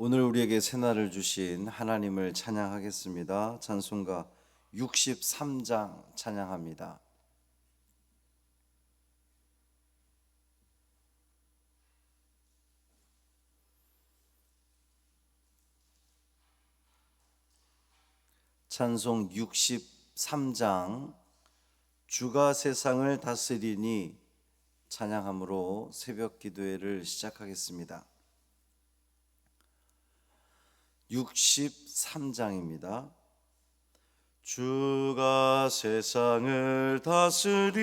오늘 우리에게 새날을 주신 하나님을 찬양하겠습니다. 찬송가 63장 찬양합니다. 찬송 63장 주가 세상을 다스리니 찬양함으로 새벽 기도회를 시작하겠습니다. 63장입니다. 주가 세상을 다스리니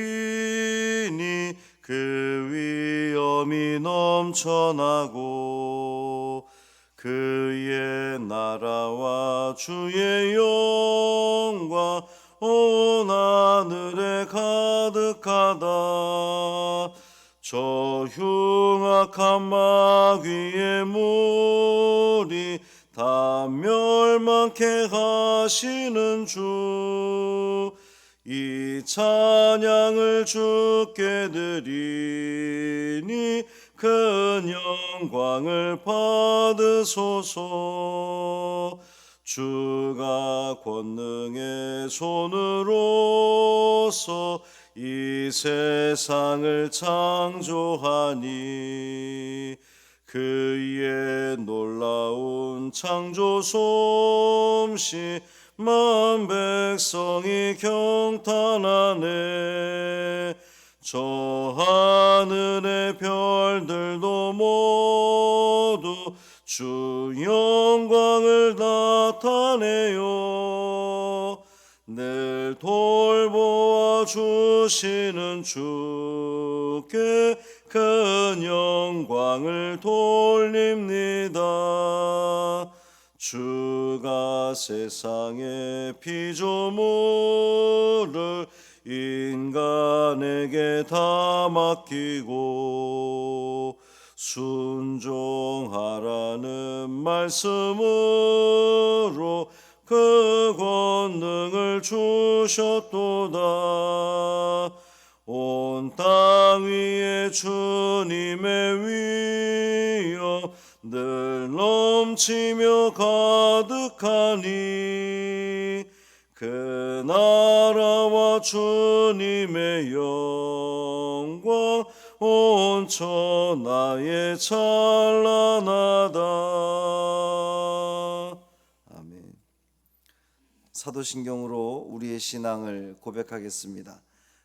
그 위엄이 넘쳐나고 그의 나라와 주의 영광 온 하늘에 가득하다 저 흉악한 마귀의 물이 다 멸망케 하시는 주 이 찬양을 주께 드리니 큰 영광을 받으소서. 주가 권능의 손으로서 이 세상을 창조하니 그의 놀라운 창조 솜씨 만 백성이 경탄하네. 저 하늘의 별들도 모두 주 영광을 나타내요. 늘 돌보아 주시는 주께 큰 영광을 돌립니다. 주가 세상의 피조물을 인간에게 다 맡기고 순종하라는 말씀으로 그 권능을 주셨도다 온 땅 위에 주님의 위엄 늘 넘치며 가득하니 그 나라와 주님의 영광 온 천하에 찬란하다. 아멘. 사도신경으로 우리의 신앙을 고백하겠습니다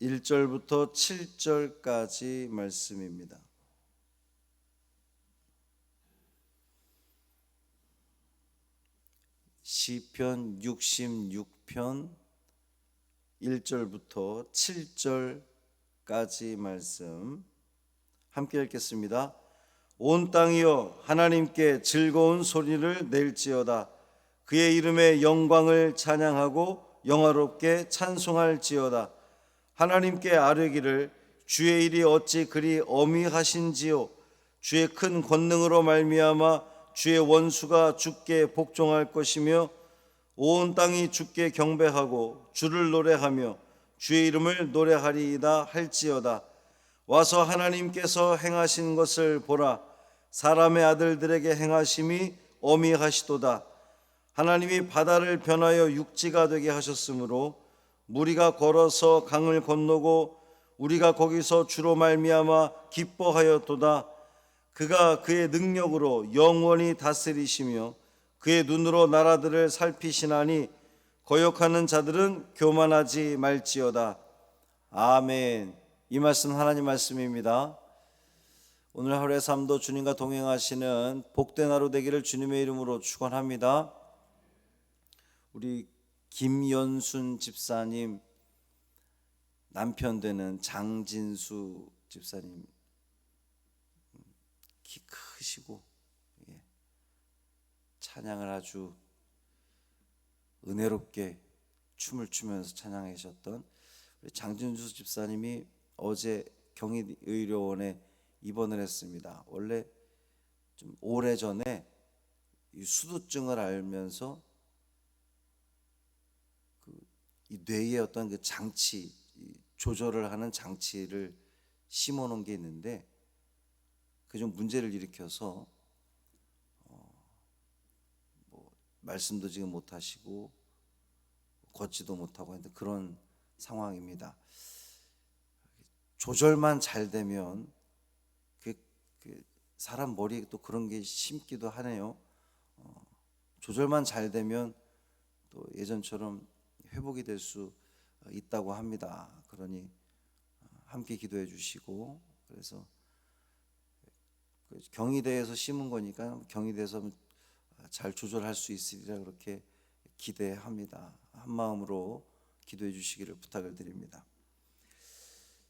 1절부터 7절까지 말씀입니다. 시편 66편 1절부터 7절까지 말씀 함께 읽겠습니다. 온 땅이여 하나님께 즐거운 소리를 낼지어다 그의 이름의 영광을 찬양하고 영화롭게 찬송할지어다 하나님께 아뢰기를 주의 일이 어찌 그리 어미하신지요? 주의 큰 권능으로 말미암아 주의 원수가 주께 복종할 것이며 온 땅이 주께 경배하고 주를 노래하며 주의 이름을 노래하리이다 할지어다. 와서 하나님께서 행하신 것을 보라. 사람의 아들들에게 행하심이 어미하시도다. 하나님이 바다를 변하여 육지가 되게 하셨으므로 무리가 걸어서 강을 건너고 우리가 거기서 주로 말미암아 기뻐하였도다 그가 그의 능력으로 영원히 다스리시며 그의 눈으로 나라들을 살피시나니 거역하는 자들은 교만하지 말지어다. 아멘. 이 말씀 하나님 말씀입니다. 오늘 하루의 삶도 주님과 동행하시는 복된 하루 되기를 주님의 이름으로 축원합니다. 우리 김연순 집사님 남편 되는 장진수 집사님 키 크시고 예, 찬양을 아주 은혜롭게 춤을 추면서 찬양하셨던 장진수 집사님이 어제 경희의료원에 입원을 했습니다. 원래 좀 오래 전에 이 수두증을 알면서 그 이 뇌의 어떤 그 장치 이 조절을 하는 장치를 심어 놓은 게 있는데 그좀 문제를 일으켜서 어, 뭐 말씀도 지금 못 하시고 걷지도 못하고 했는데 그런 상황입니다. 조절만 잘 되면 그, 그 사람 머리에 또 그런 게 심기도 하네요. 어, 조절만 잘 되면 또 예전처럼 회복이 될 수 있다고 합니다. 그러니 함께 기도해 주시고 그래서 그 경희대에서 심은 거니까 경희대에서 잘 조절할 수 있으리라 그렇게 기대합니다. 한 마음으로 기도해 주시기를 부탁을 드립니다.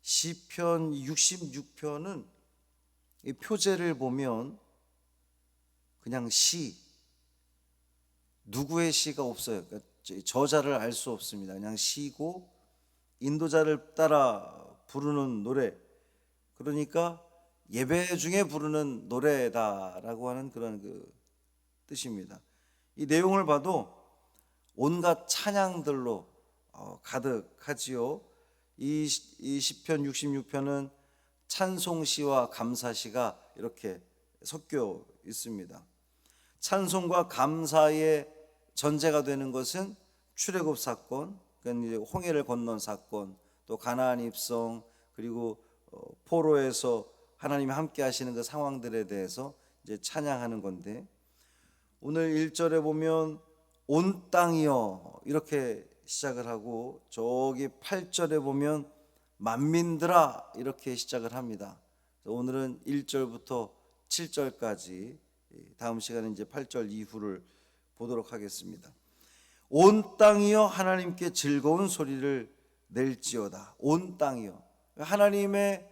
시편 66편은 이 표제를 보면 그냥 시 누구의 시가 없어요. 그러니까 저자를 알 수 없습니다. 그냥 시고 인도자를 따라 부르는 노래. 그러니까 예배 중에 부르는 노래다라고 하는 그런 그 뜻입니다. 이 내용을 봐도 온갖 찬양들로 어, 가득하지요. 이, 시편 66편은 찬송시와 감사시가 이렇게 섞여 있습니다. 찬송과 감사의 전제가 되는 것은 출애굽 사건, 그러니까 홍해를 건넌 사건, 또 가나안 입성, 그리고 어, 포로에서 하나님이 함께 하시는 그 상황들에 대해서 이제 찬양하는 건데 오늘 1절에 보면 온 땅이여 이렇게 시작을 하고 저기 8절에 보면 만민들아 이렇게 시작을 합니다. 오늘은 1절부터 7절까지 다음 시간에 이제 8절 이후를 보도록 하겠습니다. 온 땅이여 하나님께 즐거운 소리를 낼지어다. 온 땅이여. 하나님의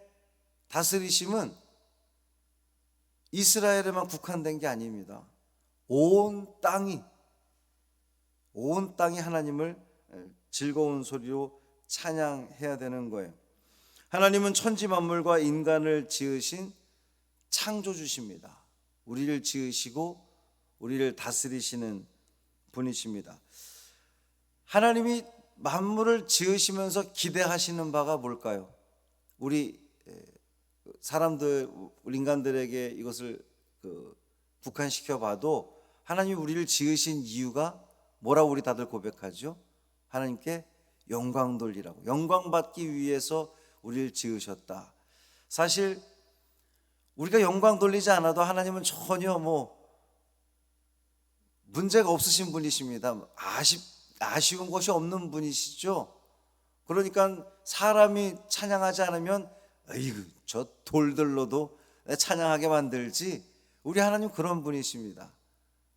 다스리심은 이스라엘에만 국한된 게 아닙니다. 온 땅이 온 땅이 하나님을 즐거운 소리로 찬양해야 되는 거예요. 하나님은 천지 만물과 인간을 지으신 창조주십니다. 우리를 지으시고 우리를 다스리시는 분이십니다. 하나님이 만물을 지으시면서 기대하시는 바가 뭘까요? 우리 에, 사람들, 우리 인간들에게 이것을 그 국한시켜 봐도 하나님이 우리를 지으신 이유가 뭐라고 우리 다들 고백하죠? 하나님께 영광 돌리라고. 영광 받기 위해서 우리를 지으셨다. 사실 우리가 영광 돌리지 않아도 하나님은 전혀 뭐 문제가 없으신 분이십니다. 아쉽, 아쉬운 것이 없는 분이시죠. 그러니까 사람이 찬양하지 않으면 에이구 저 돌들로도 찬양하게 만들지 우리 하나님 그런 분이십니다.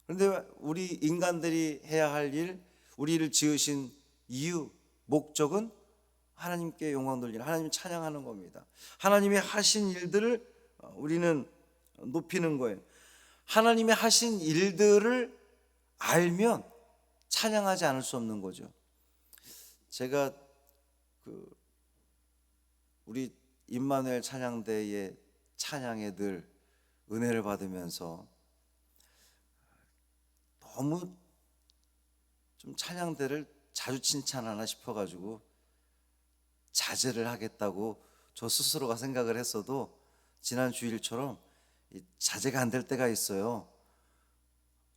그런데 우리 인간들이 해야 할 일, 우리를 지으신 이유, 목적은 하나님께 영광 돌리는 하나님 찬양하는 겁니다. 하나님이 하신 일들을 우리는 높이는 거예요. 하나님이 하신 일들을 알면 찬양하지 않을 수 없는 거죠. 제가 그 우리 임마누엘 찬양대의 찬양에 늘 은혜를 받으면서 너무 좀 찬양대를 자주 칭찬하나 싶어가지고 자제를 하겠다고 저 스스로가 생각을 했어도 지난 주일처럼 이 자제가 안 될 때가 있어요.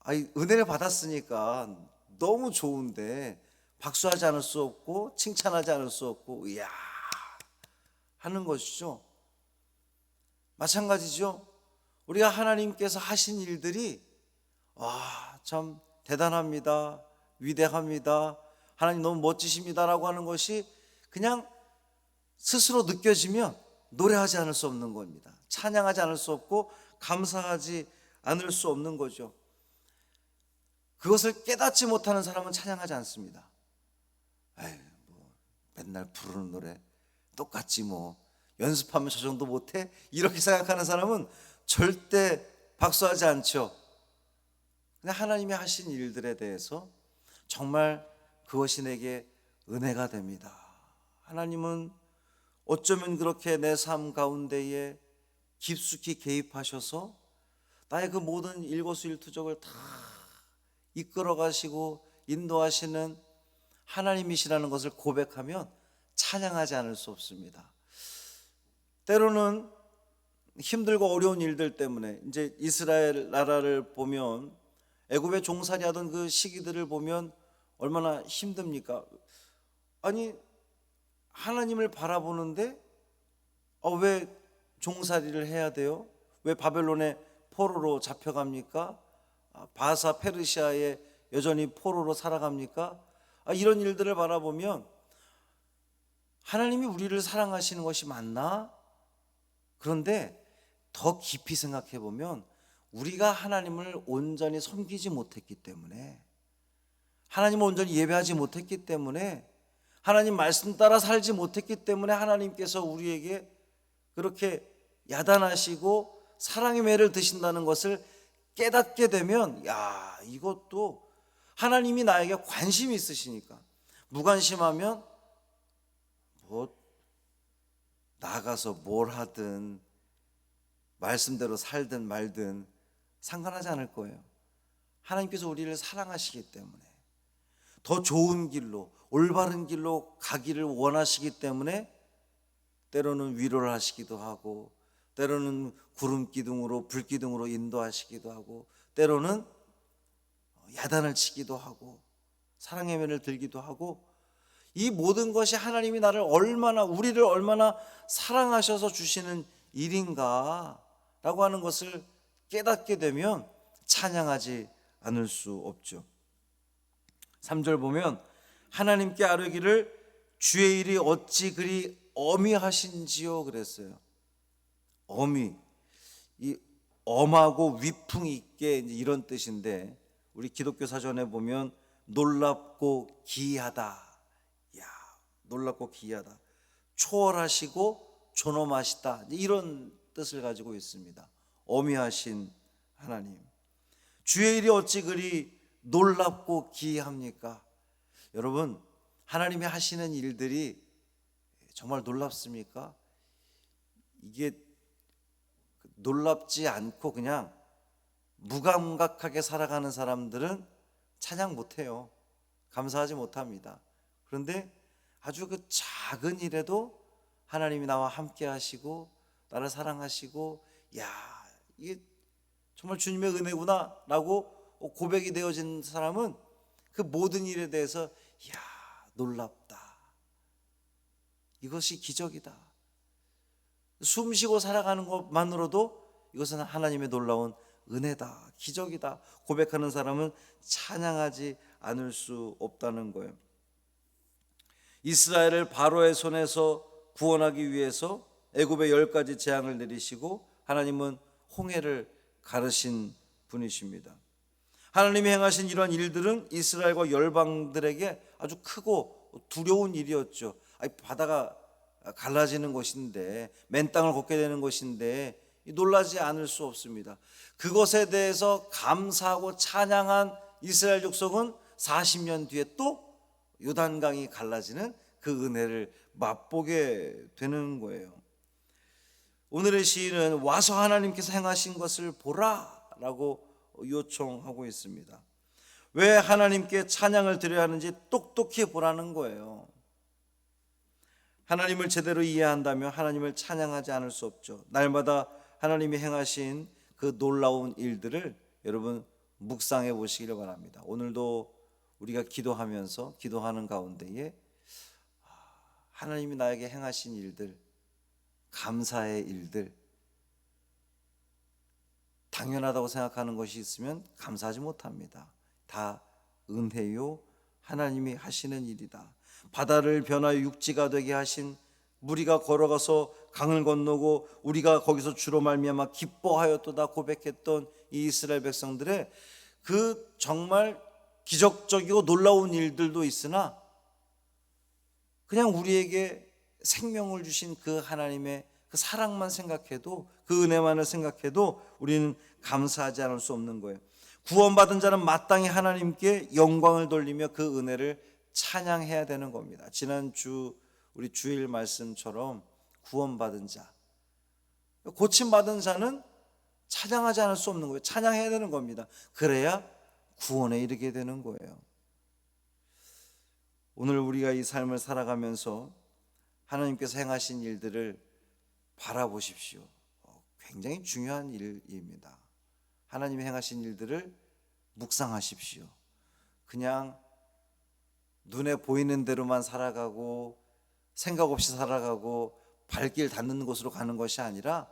아이 은혜를 받았으니까 너무 좋은데 박수하지 않을 수 없고 칭찬하지 않을 수 없고 이야 하는 것이죠. 마찬가지죠. 우리가 하나님께서 하신 일들이 와 참 대단합니다. 위대합니다. 하나님 너무 멋지십니다라고 하는 것이 그냥 스스로 느껴지면 노래하지 않을 수 없는 겁니다. 찬양하지 않을 수 없고 감사하지 않을 수 없는 거죠. 그것을 깨닫지 못하는 사람은 찬양하지 않습니다. 에이, 뭐 맨날 부르는 노래 똑같지 뭐 연습하면 저 정도 못해 이렇게 생각하는 사람은 절대 박수하지 않죠. 근데 하나님이 하신 일들에 대해서 정말 그것이 내게 은혜가 됩니다. 하나님은 어쩌면 그렇게 내 삶 가운데에 깊숙이 개입하셔서 나의 그 모든 일거수일투족을 다 이끌어 가시고 인도하시는 하나님이시라는 것을 고백하면 찬양하지 않을 수 없습니다. 때로는 힘들고 어려운 일들 때문에 이제 이스라엘 나라를 보면 애굽에 종살이 하던 그 시기들을 보면 얼마나 힘듭니까? 아니 하나님을 바라보는데 어, 왜 종살이를 해야 돼요? 왜 바벨론의 포로로 잡혀갑니까? 아, 바사 페르시아에 여전히 포로로 살아갑니까? 아, 이런 일들을 바라보면 하나님이 우리를 사랑하시는 것이 맞나? 그런데 더 깊이 생각해 보면 우리가 하나님을 온전히 섬기지 못했기 때문에 하나님을 온전히 예배하지 못했기 때문에 하나님 말씀 따라 살지 못했기 때문에 하나님께서 우리에게 그렇게 야단하시고 사랑의 매를 드신다는 것을 깨닫게 되면 야 이것도 하나님이 나에게 관심이 있으시니까 무관심하면 뭐 나가서 뭘 하든 말씀대로 살든 말든 상관하지 않을 거예요. 하나님께서 우리를 사랑하시기 때문에 더 좋은 길로 올바른 길로 가기를 원하시기 때문에 때로는 위로를 하시기도 하고 때로는 구름 기둥으로 불 기둥으로 인도하시기도 하고 때로는 야단을 치기도 하고 사랑의 면을 들기도 하고 이 모든 것이 하나님이 나를 얼마나 우리를 얼마나 사랑하셔서 주시는 일인가라고 하는 것을 깨닫게 되면 찬양하지 않을 수 없죠. 3절 보면 하나님께 아뢰기를 주의 일이 어찌 그리 어미하신지요 그랬어요. 어미 이 엄하고 위풍 있게 이런 뜻인데 우리 기독교 사전에 보면 놀랍고 기이하다. 야, 놀랍고 기이하다. 초월하시고 존엄하시다. 이런 뜻을 가지고 있습니다. 어미하신 하나님. 주의 일이 어찌 그리 놀랍고 기이합니까? 여러분, 하나님이 하시는 일들이 정말 놀랍습니까? 이게 놀랍지 않고 그냥 무감각하게 살아가는 사람들은 찬양 못해요. 감사하지 못합니다. 그런데 아주 그 작은 일에도 하나님이 나와 함께 하시고 나를 사랑하시고 야 이게 정말 주님의 은혜구나라고 고백이 되어진 사람은 그 모든 일에 대해서 야 놀랍다. 이것이 기적이다. 숨 쉬고 살아가는 것만으로도 이것은 하나님의 놀라운 은혜다, 기적이다. 고백하는 사람은 찬양하지 않을 수 없다는 거예요. 이스라엘을 바로의 손에서 구원하기 위해서 애굽의 열 가지 재앙을 내리시고 하나님은 홍해를 가르신 분이십니다. 하나님이 행하신 이러한 일들은 이스라엘과 열방들에게 아주 크고 두려운 일이었죠. 바다가 갈라지는 것인데 맨 땅을 걷게 되는 것인데 놀라지 않을 수 없습니다. 그것에 대해서 감사하고 찬양한 이스라엘 족속은 40년 뒤에 또 요단강이 갈라지는 그 은혜를 맛보게 되는 거예요. 오늘의 시인은 와서 하나님께서 행하신 것을 보라라고 요청하고 있습니다. 왜 하나님께 찬양을 드려야 하는지 똑똑히 보라는 거예요. 하나님을 제대로 이해한다면 하나님을 찬양하지 않을 수 없죠. 날마다 하나님이 행하신 그 놀라운 일들을 여러분 묵상해 보시기를 바랍니다. 오늘도 우리가 기도하면서 기도하는 가운데에 하나님이 나에게 행하신 일들, 감사의 일들, 당연하다고 생각하는 것이 있으면 감사하지 못합니다. 다 은혜요 하나님이 하시는 일이다. 바다를 변하여 육지가 되게 하신 무리가 걸어가서 강을 건너고 우리가 거기서 주로 말미암아 기뻐하였도다 고백했던 이 이스라엘 백성들의 그 정말 기적적이고 놀라운 일들도 있으나 그냥 우리에게 생명을 주신 그 하나님의 그 사랑만 생각해도 그 은혜만을 생각해도 우리는 감사하지 않을 수 없는 거예요. 구원받은 자는 마땅히 하나님께 영광을 돌리며 그 은혜를 찬양해야 되는 겁니다. 지난주 우리 주일 말씀처럼 구원받은 자, 고침받은 자는 찬양하지 않을 수 없는 거예요. 찬양해야 되는 겁니다. 그래야 구원에 이르게 되는 거예요. 오늘 우리가 이 삶을 살아가면서 하나님께서 행하신 일들을 바라보십시오. 어, 굉장히 중요한 일입니다. 하나님이 행하신 일들을 묵상하십시오. 그냥 눈에 보이는 대로만 살아가고 생각 없이 살아가고 발길 닿는 곳으로 가는 것이 아니라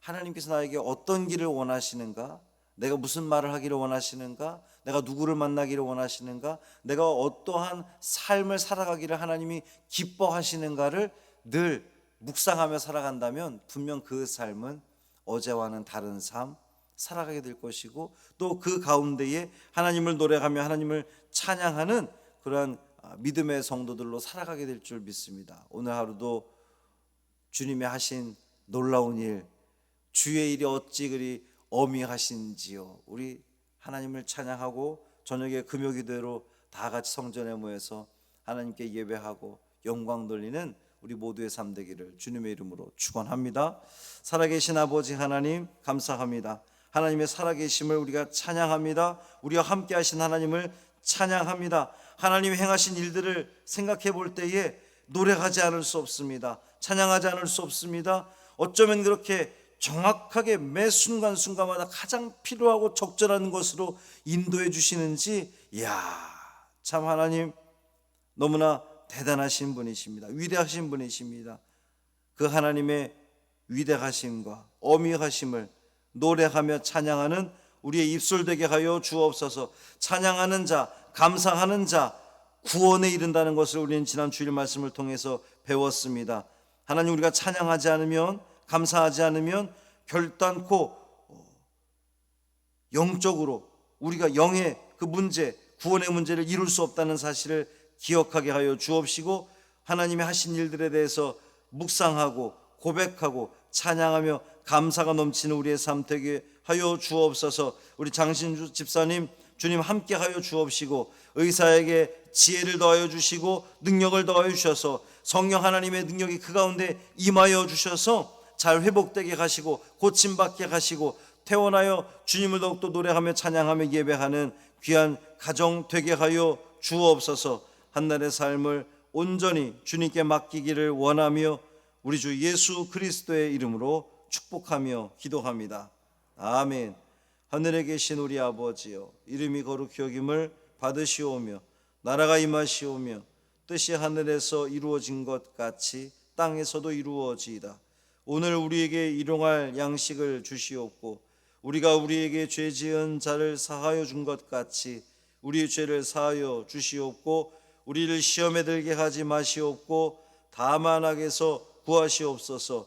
하나님께서 나에게 어떤 길을 원하시는가? 내가 무슨 말을 하기를 원하시는가? 내가 누구를 만나기를 원하시는가? 내가 어떠한 삶을 살아가기를 하나님이 기뻐하시는가를 늘 묵상하며 살아간다면 분명 그 삶은 어제와는 다른 삶 살아가게 될 것이고 또 그 가운데에 하나님을 노래하며 하나님을 찬양하는 그러한 아, 믿음의 성도들로 살아가게 될 줄 믿습니다. 오늘 하루도 주님의 하신 놀라운 일, 주의 일이 어찌 그리 어미하신지요. 우리 하나님을 찬양하고 저녁에 금요기대로 다 같이 성전에 모여서 하나님께 예배하고 영광 돌리는 우리 모두의 삶 되기를 주님의 이름으로 축원합니다. 살아계신 아버지 하나님 감사합니다. 하나님의 살아계심을 우리가 찬양합니다. 우리와 함께 하신 하나님을 찬양합니다. 하나님 행하신 일들을 생각해 볼 때에 노래하지 않을 수 없습니다. 찬양하지 않을 수 없습니다. 어쩌면 그렇게 정확하게 매 순간순간마다 가장 필요하고 적절한 것으로 인도해 주시는지, 이야, 참 하나님 너무나 대단하신 분이십니다. 위대하신 분이십니다. 그 하나님의 위대하심과 어미하심을 노래하며 찬양하는 우리의 입술 되게 하여 주옵소서. 찬양하는 자, 감사하는 자, 구원에 이른다는 것을 우리는 지난 주일 말씀을 통해서 배웠습니다. 하나님 우리가 찬양하지 않으면 감사하지 않으면 결단코 영적으로 우리가 영의 그 문제, 구원의 문제를 이룰 수 없다는 사실을 기억하게 하여 주옵시고 하나님의 하신 일들에 대해서 묵상하고 고백하고 찬양하며 감사가 넘치는 우리의 삶 되게 하여 주옵소서. 우리 장신주 집사님 주님 함께 하여 주옵시고 의사에게 지혜를 더하여 주시고 능력을 더하여 주셔서 성령 하나님의 능력이 그 가운데 임하여 주셔서 잘 회복되게 하시고 고침받게 하시고 태어나여 주님을 더욱더 노래하며 찬양하며 예배하는 귀한 가정 되게 하여 주옵소서 한날의 삶을 온전히 주님께 맡기기를 원하며 우리 주 예수 그리스도의 이름으로 축복하며 기도합니다. 아멘. 하늘에 계신 우리 아버지여 이름이 거룩히 여김을 받으시오며 나라가 임하시오며 뜻이 하늘에서 이루어진 것 같이 땅에서도 이루어지이다. 오늘 우리에게 일용할 양식을 주시옵고 우리가 우리에게 죄 지은 자를 사하여 준 것 같이 우리의 죄를 사하여 주시옵고 우리를 시험에 들게 하지 마시옵고 다만 악에서 구하시옵소서